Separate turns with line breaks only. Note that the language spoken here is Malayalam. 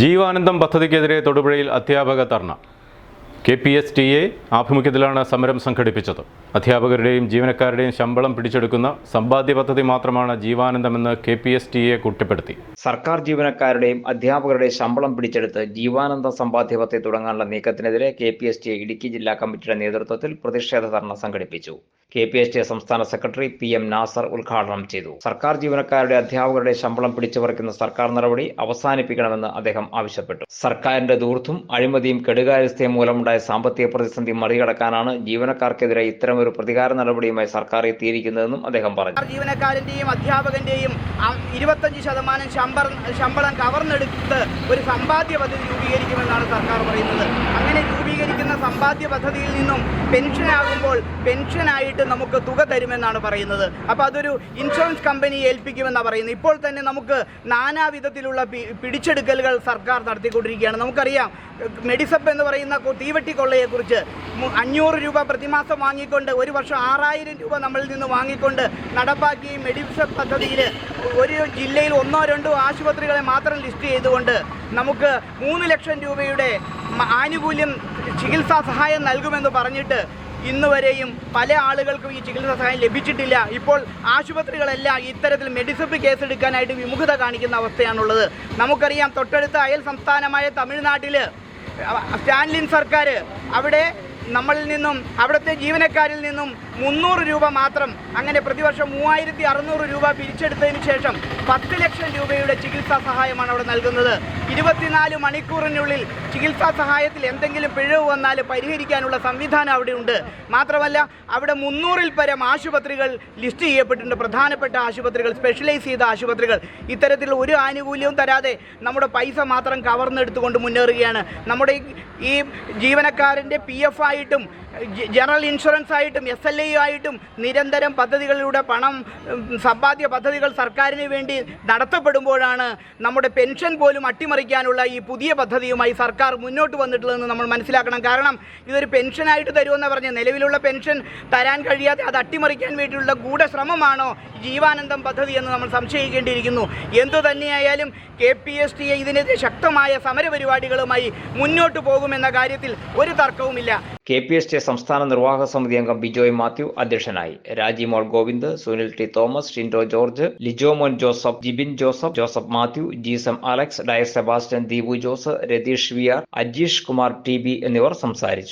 ജീവാനന്ദം പദ്ധതിക്കെതിരെ തൊടുപുഴയിൽ അധ്യാപക dharna. K P S T A ആഭിമുഖ്യത്തിലാണ് സമരം സംഘടിപ്പിച്ചത്. അധ്യാപകരുടെയും ജീവനക്കാരുടെയും ശമ്പളം പിടിച്ചെടുക്കുന്ന സമ്പാദ്യ പദ്ധതി മാത്രമാണ് ജീവാനന്ദമെന്ന് K P S T A കുറ്റപ്പെടുത്തി.
സർക്കാർ ജീവനക്കാരുടെയും അധ്യാപകരുടെയും ശമ്പളം പിടിച്ചെടുത്ത് ജീവാനന്ദ സമ്പാദ്യ പദ്ധതി തുടങ്ങാനുള്ള നീക്കത്തിനെതിരെ K P S T A Idukki ജില്ലാ കമ്മിറ്റിയുടെ നേതൃത്വത്തിൽ പ്രതിഷേധ ധർണ സംഘടിപ്പിച്ചു. കെ പി എസ് ടി സംസ്ഥാന സെക്രട്ടറി പി എം നാസർ ഉദ്ഘാടനം ചെയ്തു. സർക്കാർ ജീവനക്കാരുടെ അധ്യാപകരുടെ ശമ്പളം പിടിച്ചുപറിക്കുന്ന സർക്കാർ നടപടി അവസാനിപ്പിക്കണമെന്ന് അദ്ദേഹം ആവശ്യപ്പെട്ടു. സർക്കാരിന്റെ ദൂർത്തും അഴിമതിയും കെടുകാര്യസ്ഥയും മൂലമുണ്ടായ സാമ്പത്തിക പ്രതിസന്ധി മറികടക്കാനാണ് ജീവനക്കാർക്കെതിരെ ഇത്തരമൊരു പ്രതികാര നടപടിയുമായി സർക്കാർ എത്തിയിരിക്കുന്നതെന്നും അദ്ദേഹം പറഞ്ഞു.
ജീവനക്കാരന്റെയും അധ്യാപകന്റെയും ഇരുപത്തഞ്ച് ശതമാനം ശമ്പളം കവർന്നെടുത്ത് ഒരു സമ്പാദ്യ പദ്ധതി രൂപീകരിക്കുമെന്നാണ് സർക്കാർ പറയുന്നത്. സമ്പാദ്യ പദ്ധതിയിൽ നിന്നും പെൻഷനാകുമ്പോൾ പെൻഷനായിട്ട് നമുക്ക് തുക തരുമെന്നാണ് പറയുന്നത്. അപ്പോൾ അതൊരു ഇൻഷുറൻസ് കമ്പനി ഏൽപ്പിക്കുമെന്നാണ് പറയുന്നത്. ഇപ്പോൾ തന്നെ നമുക്ക് നാനാവിധത്തിലുള്ള പിടിച്ചെടുക്കലുകൾ സർക്കാർ നടത്തിക്കൊണ്ടിരിക്കുകയാണ്. നമുക്കറിയാം മെഡിസപ്പ് എന്ന് പറയുന്ന തീവട്ടി കൊള്ളയെക്കുറിച്ച് അഞ്ഞൂറ് രൂപ പ്രതിമാസം വാങ്ങിക്കൊണ്ട് ഒരു വർഷം ആറായിരം രൂപ നമ്മളിൽ നിന്ന് വാങ്ങിക്കൊണ്ട് നടപ്പാക്കി മെഡിസപ്പ് പദ്ധതിയിൽ ഒരു ജില്ലയിൽ ഒന്നോ രണ്ടോ ആശുപത്രികളെ മാത്രം ലിസ്റ്റ് ചെയ്തുകൊണ്ട് നമുക്ക് മൂന്ന് ലക്ഷം രൂപയുടെ ആനുകൂല്യം ചികിത്സാ സഹായം നൽകുമെന്ന് പറഞ്ഞിട്ട് ഇന്ന് വരെയും പല ആളുകൾക്കും ഈ ചികിത്സാ സഹായം ലഭിച്ചിട്ടില്ല. ഇപ്പോൾ ആശുപത്രികളെല്ലാം ഇത്തരത്തിൽ മെഡിസിപ്പ് കേസെടുക്കാനായിട്ട് വിമുഖത കാണിക്കുന്ന അവസ്ഥയാണുള്ളത്. നമുക്കറിയാം തൊട്ടടുത്ത അയൽ സംസ്ഥാനമായ തമിഴ്നാട്ടിൽ സ്റ്റാൻലിൻ സർക്കാർ അവിടെ നമ്മളിൽ നിന്നും അവിടുത്തെ ജീവനക്കാരിൽ നിന്നും മുന്നൂറ് രൂപ മാത്രം അങ്ങനെ പ്രതിവർഷം മൂവായിരത്തി അറുന്നൂറ് രൂപ പിരിച്ചെടുത്തതിന് ശേഷം പത്ത് ലക്ഷം രൂപയുടെ ചികിത്സാ സഹായമാണ് അവിടെ നൽകുന്നത്. ഇരുപത്തിനാല് മണിക്കൂറിനുള്ളിൽ ചികിത്സാ സഹായത്തിൽ എന്തെങ്കിലും പിഴവ് വന്നാൽ പരിഹരിക്കാനുള്ള സംവിധാനം അവിടെ ഉണ്ട് മാത്രമല്ല അവിടെ മുന്നൂറിൽ പരം ആശുപത്രികൾ ലിസ്റ്റ് ചെയ്യപ്പെട്ടിട്ടുണ്ട്. പ്രധാനപ്പെട്ട ആശുപത്രികൾ സ്പെഷ്യലൈസ് ചെയ്ത ആശുപത്രികൾ. ഇത്തരത്തിലുള്ള ഒരു ആനുകൂല്യവും തരാതെ നമ്മുടെ പൈസ മാത്രം കവർന്നെടുത്തുകൊണ്ട് മുന്നേറുകയാണ്. നമ്മുടെ ഈ- ജീവനക്കാരന്റെ പി എഫ് ആയിട്ടും ജനറൽ ഇൻഷുറൻസ് ആയിട്ടും എസ് എൽ ഐ ആയിട്ടും നിരന്തരം പദ്ധതികളിലൂടെ പണം സമ്പാദ്യ പദ്ധതികൾ സർക്കാരിന് വേണ്ടി നടത്തപ്പെടുമ്പോഴാണ് നമ്മുടെ പെൻഷൻ പോലും അട്ടിമറിക്കാനുള്ള ഈ പുതിയ പദ്ധതിയുമായി സർക്കാർ മുന്നോട്ട് വന്നിട്ടുള്ളതെന്ന് നമ്മൾ മനസ്സിലാക്കണം. കാരണം ഇതൊരു പെൻഷനായിട്ട് തരുമെന്ന് പറഞ്ഞ് നിലവിലുള്ള പെൻഷൻ തരാൻ കഴിയാതെ അത് അട്ടിമറിക്കാൻ വേണ്ടിയുള്ള ഗൂഢശ്രമമാണോ ജീവാനന്ദം പദ്ധതി എന്ന് നമ്മൾ സംശയിക്കേണ്ടിയിരിക്കുന്നു. എന്തു തന്നെയായാലും K P S T A ഇതിനെതിരെ ശക്തമായ സമരപരിപാടികളുമായി മുന്നോട്ട് പോകുമെന്ന കാര്യത്തിൽ ഒരു തർക്കവുമില്ല.
കെ പി എസ് ടി സംസ്ഥാന നിർവാഹക സമിതി അംഗം ബിജോയ് മാത്യു അധ്യക്ഷനായി. Rajimol Govind Sunil T Thomas Shindo George Lijomon Joseph Jibin Joseph Joseph Mathew Jeesam Alex Dyer Sebastian Deepu Jose Ratheesh V R Ajeesh Kumar T B എന്നിവർ സംസാരിച്ചു.